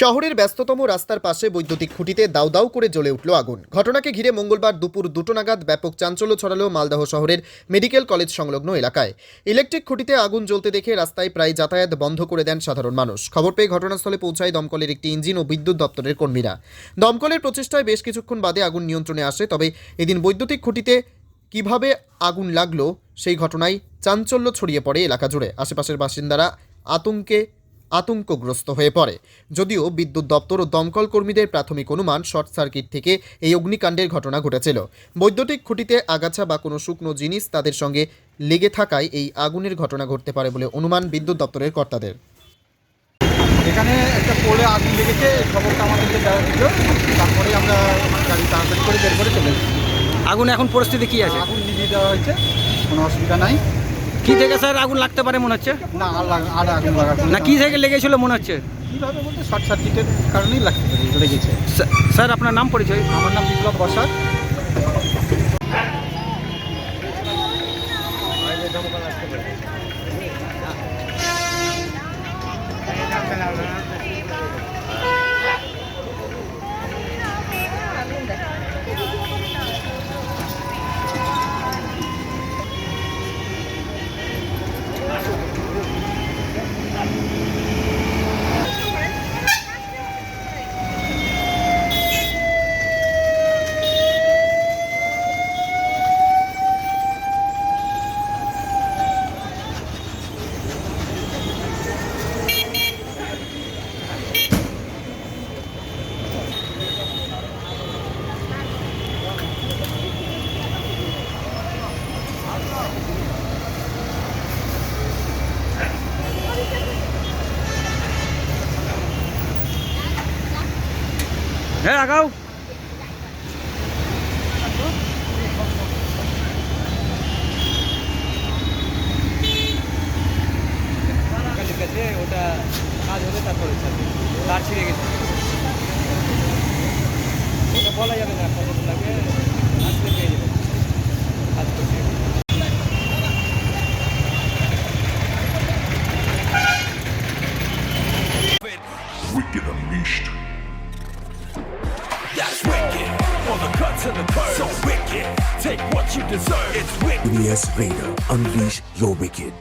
শহরের ব্যস্ততম রাস্তার পাশে বৈদ্যুতিক খুঁটিতে দাউ দাউ করে জ্বলে উঠল আগুন। ঘটনাকে ঘিরে মঙ্গলবার দুপুর দুটো নাগাদ ব্যাপক চাঞ্চল্য ছড়ালো মালদহ শহরের মেডিকেল কলেজ সংলগ্ন এলাকায়। ইলেকট্রিক খুঁটিতে আগুন জ্বলতে দেখে রাস্তায় প্রায় যাতায়াত বন্ধ করে দেন সাধারণ মানুষ। খবর পেয়ে ঘটনাস্থলে পৌঁছায় দমকলের একটি ইঞ্জিন ও বিদ্যুৎ দপ্তরের কর্মীরা। দমকলের প্রচেষ্টায় বেশ কিছুক্ষণ বাদে আগুন নিয়ন্ত্রণে আসে, তবে এদিন বৈদ্যুতিক খুঁটিতে কীভাবে আগুন লাগল সেই ঘটনায় চাঞ্চল্য ছড়িয়ে পড়ে এলাকা জুড়ে। আশেপাশের বাসিন্দারা আতঙ্কে আতঙ্কগ্রস্ত হয়ে পড়ে। যদিও বিদ্যুৎ দপ্তর ও দমকল কর্মীদের প্রাথমিক অনুমান শর্ট সার্কিট থেকে এই অগ্নিকাণ্ডের ঘটনা ঘটেছিল। বৈদ্যুতিক খুঁটিতে আগাছা বা কোনো শুকনো জিনিস তাদের সঙ্গে লেগে থাকায় এই আগুনের ঘটনা ঘটতে পারে বলে অনুমান বিদ্যুৎ দপ্তরের কর্তাদের। এখানে একটা পোলে আগুন লেগেছে খবরটা আমাদেরকে দেওয়া ছিল। তারপরে আমরা গাড়ি তাড়াতাড়ি করে বের করে চলে এসেছি। আগুন এখন পরিস্থিতি কি আছে? আগুন নিভিয়ে দেওয়া হয়েছে কোনো অসুবিধা নাই। কি থেকে স্যার আগুন লাগতে পারে মনে হচ্ছে? না আর লাগ- আর আগুন লাগাতে না কি থেকে লেগেছিল মনে হচ্ছে? কীভাবে বলতে শর্ট সার্কিটের কারণেই লাগতে পারে লেগেছে। স্যার- স্যার আপনার নাম পরিচয়? আমার নাম বিপ্লব বসাক। হ্যাঁ আগাও ওটা কাজ হলে তার ছিঁড়ে গেছে। ওটা বলা যাবে না কত লাগে। That's wicked. On the cut to the curve. So wicked. Take what you deserve. It's wicked. EBS Radar. Unleash your wicked.